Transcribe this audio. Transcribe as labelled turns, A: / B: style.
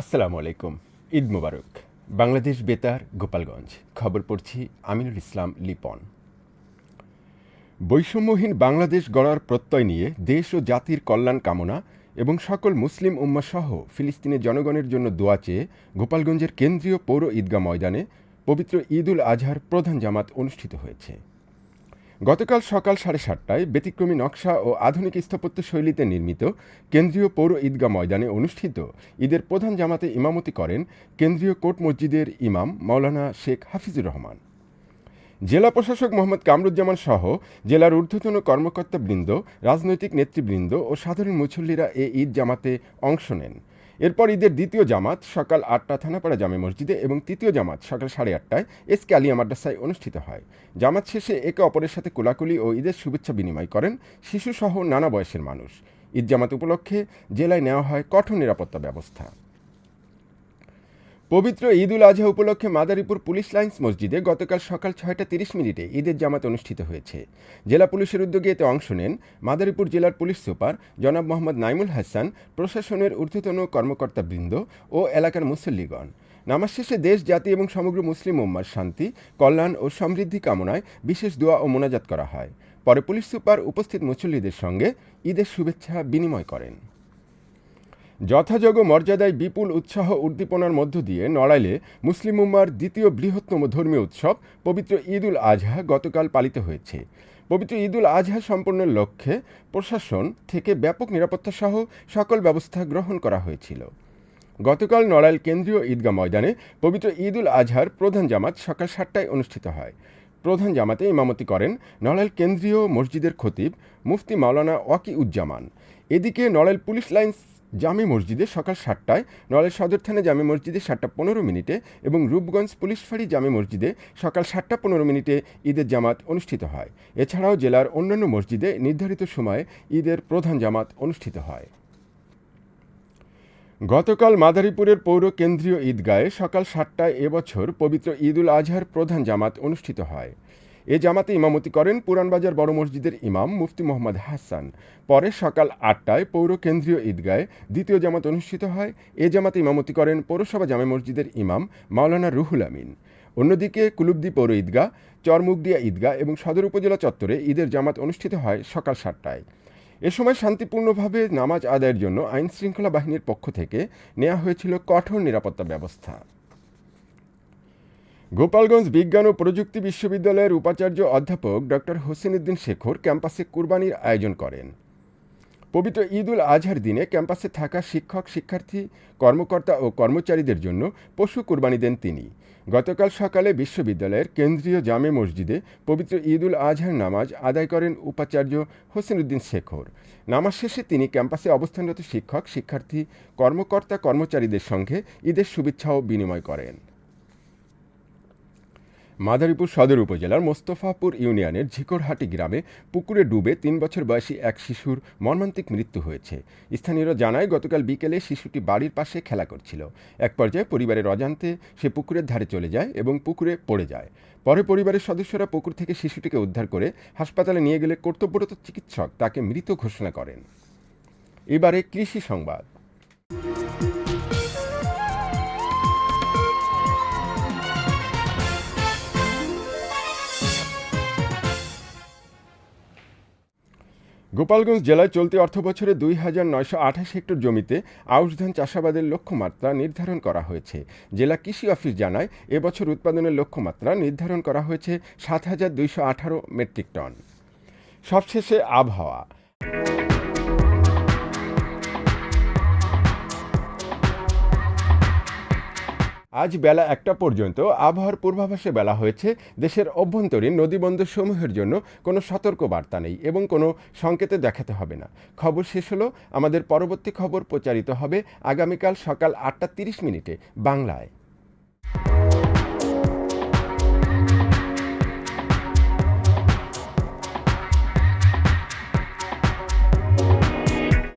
A: আসসালামু আলাইকুম, ঈদ মুবারক। বাংলাদেশ বেতার, গোপালগঞ্জ। খবর পড়ছি আমিনুল ইসলাম, লিপন। বৈষম্যহীন বাংলাদেশ গড়ার প্রত্যয় নিয়ে দেশ ও জাতির কল্যাণ কামনা এবং সকল মুসলিম উম্মাসহ ফিলিস্তিনের জনগণের জন্য দোয়া চেয়ে গোপালগঞ্জের কেন্দ্রীয় পৌর ঈদগাহ ময়দানে পবিত্র ঈদ উল আজহার প্রধান জামাত অনুষ্ঠিত হয়েছে। গতকাল সকাল সাড়ে সাতটায় ব্যতিক্রমী নকশা ও আধুনিক স্থাপত্য শৈলীতে নির্মিত কেন্দ্রীয় পৌর ঈদগাহ ময়দানে অনুষ্ঠিত ঈদের প্রধান জামাতে ইমামতি করেন কেন্দ্রীয় কোর্ট মসজিদের ইমাম মাওলানা শেখ হাফিজুর রহমান। জেলা প্রশাসক মোহাম্মদ কামরুজ্জামান সহ জেলার ঊর্ধ্বতন কর্মকর্তাবৃন্দ, রাজনৈতিক নেতৃবৃন্দ ও সাধারণ মুসল্লিরা এ ঈদ জামাতে অংশ নেন। এরপর ঈদের দ্বিতীয় জামাত সকাল আটটা থানাপাড়া জামে মসজিদে এবং তৃতীয় জামাত সকাল সাড়ে আটটায় এস কে আলিয়া মাদ্রাসায় অনুষ্ঠিত হয়। জামাত শেষে একে অপরের সাথে কোলাকুলি ও ঈদের শুভেচ্ছা বিনিময় করেন শিশুসহ নানা বয়সের মানুষ। ঈদ জামাত উপলক্ষে জেলায় নেওয়া হয় কঠোর নিরাপত্তা ব্যবস্থা। পবিত্র ঈদ উল আজহা উপলক্ষে মাদারীপুর পুলিশ লাইন্স মসজিদে গতকাল সকাল ছয়টা তিরিশ মিনিটে ঈদের জামাত অনুষ্ঠিত হয়েছে। জেলা পুলিশের উদ্যোগে এতে অংশ নেন মাদারীপুর জেলার পুলিশ সুপার জনাব মোহাম্মদ নাইমুল হাসান, প্রশাসনের ঊর্ধ্বতন কর্মকর্তাবৃন্দ ও এলাকার মুসল্লিগণ। নামাজ শেষে দেশ, জাতি এবং সমগ্র মুসলিম উম্মার শান্তি, কল্যাণ ও সমৃদ্ধি কামনায় বিশেষ দোয়া ও মোনাজাত করা হয়। পরে পুলিশ সুপার উপস্থিত মুসল্লিদের সঙ্গে ঈদের শুভেচ্ছা বিনিময় করেন। যথাযোগ্য মর্যাদায় বিপুল উৎসাহ উদ্দীপনার মধ্য দিয়ে নড়াইলে মুসলিম উম্মার দ্বিতীয় বৃহত্তম ধর্মীয় উৎসব পবিত্র ঈদ উল আজহা গতকাল পালিত হয়েছে। পবিত্র ঈদ উল আজহা সম্পন্নের লক্ষ্যে প্রশাসন থেকে ব্যাপক নিরাপত্তা সহ সকল ব্যবস্থা গ্রহণ করা হয়েছিল। গতকাল নড়াইল কেন্দ্রীয় ঈদগাহ ময়দানে পবিত্র ঈদ উল আজহার প্রধান জামাত সকাল সাতটায় অনুষ্ঠিত হয়। প্রধান জামাতে ইমামতি করেন নড়াইল কেন্দ্রীয় মসজিদের খতিব মুফতি মাওলানা ওয়াকি উজ্জামান এদিকে নড়াইল পুলিশ লাইন্স জামি মসজিদে সকাল সাতটায় নড়াইল সদর থানা জামি মসজিদে সাতটা পনেরো মিনিটে এবং রূপগঞ্জ পুলিশ ফাঁড়ি জামি মসজিদে সকাল সাতটা পনেরো মিনিটে ঈদের জামাত অনুষ্ঠিত হয়। এছাড়াও জেলার অন্যান্য মসজিদে নির্ধারিত সময়ে ঈদের প্রধান জামাত অনুষ্ঠিত হয়। গতকাল মাদারীপুরের পৌর কেন্দ্রীয় ঈদগাহে সকাল সাতটায় এবছর পবিত্র ঈদুল আজহার প্রধান জামাত অনুষ্ঠিত হয়। এ জামাতে ইমামতি করেন পুরানবাজার বড় মসজিদের ইমাম মুফতি মোহাম্মদ হাসান। পরে সকাল আটটায় পৌর কেন্দ্রীয় ঈদগাহে দ্বিতীয় জামাত অনুষ্ঠিত হয়। এ জামাতে ইমামতি করেন পৌরসভা জামে মসজিদের ইমাম মাওলানা রুহুল আমিন। অন্যদিকে কুলুবদি পৌর ঈদগাহ, চরমুগদিয়া ঈদগাহ এবং সদর উপজেলা চত্বরে ঈদের জামাত অনুষ্ঠিত হয় সকাল সাতটায়। এ সময় শান্তিপূর্ণভাবে নামাজ আদায়ের জন্য আইন শৃঙ্খলা বাহিনীর পক্ষ থেকে নেওয়া হয়েছিল কঠোর নিরাপত্তা ব্যবস্থা। গোপালগঞ্জ বিজ্ঞান ও প্রযুক্তি বিশ্ববিদ্যালয়ের উপাচার্য অধ্যাপক ডক্টর হোসেনউদ্দিন শেখর ক্যাম্পাসে কুরবানির আয়োজন করেন। পবিত্র ঈদ উল আজহার দিনে ক্যাম্পাসে থাকা শিক্ষক, শিক্ষার্থী, কর্মকর্তা ও কর্মচারীদের জন্য পশু কুরবানি দেন তিনি। গতকাল সকালে বিশ্ববিদ্যালয়ের কেন্দ্রীয় জামে মসজিদে পবিত্র ঈদ উল আজহার নামাজ আদায় করেন উপাচার্য হোসেনউদ্দিন শেখর। নামাজ শেষে তিনি ক্যাম্পাসে অবস্থানরত শিক্ষক, শিক্ষার্থী, কর্মকর্তা, কর্মচারীদের সঙ্গে ঈদের শুভেচ্ছাও বিনিময় করেন। মাদারীপুর সদর উপজেলার মোস্তফাপুর ইউনিয়নের ঝিকরহাটি গ্রামে পুকুরে ডুবে তিন বছর বয়সী এক শিশুর মর্মান্তিক মৃত্যু হয়েছে। স্থানীয়রা জানায়, গতকাল বিকেলে শিশুটি বাড়ির পাশে খেলা করছিল। এক পর্যায়ে পরিবারের অজান্তে সে পুকুরের ধারে চলে যায় এবং পুকুরে পড়ে যায়। পরে পরিবারের সদস্যরা পুকুর থেকে শিশুটিকে উদ্ধার করে হাসপাতালে নিয়ে গেলে কর্তব্যরত চিকিৎসক তাকে মৃত ঘোষণা করেন। এবারে কৃষি সংবাদ। গোপালগঞ্জ জেলায় চলতি অর্থবছরে দুই হাজার নয়শো আঠাশ হেক্টর জমিতে আউশ ধান চাষাবাদের লক্ষ্যমাত্রা নির্ধারণ করা হয়েছে। জেলা কৃষি অফিস জানায়, এবছর উৎপাদনের লক্ষ্যমাত্রা নির্ধারণ করা হয়েছে সাত হাজার দুইশো আঠারো মেট্রিক টন। সবশেষে আবহাওয়া। আজ বেলা একটা পর্যন্ত আবহাওয়ার পূর্বাভাসে বেলা হয়েছে। দেশের অভ্যন্তরীণ নদীবন্দর সমূহের জন্য কোনো সতর্ক বার্তা নেই এবং কোনো সংকেতে দেখাতে হবে না। খবর শেষ হলো, আমাদের পরবর্তী খবর প্রচারিত হবে আগামীকাল সকাল আটটা তিরিশ মিনিটে বাংলায়।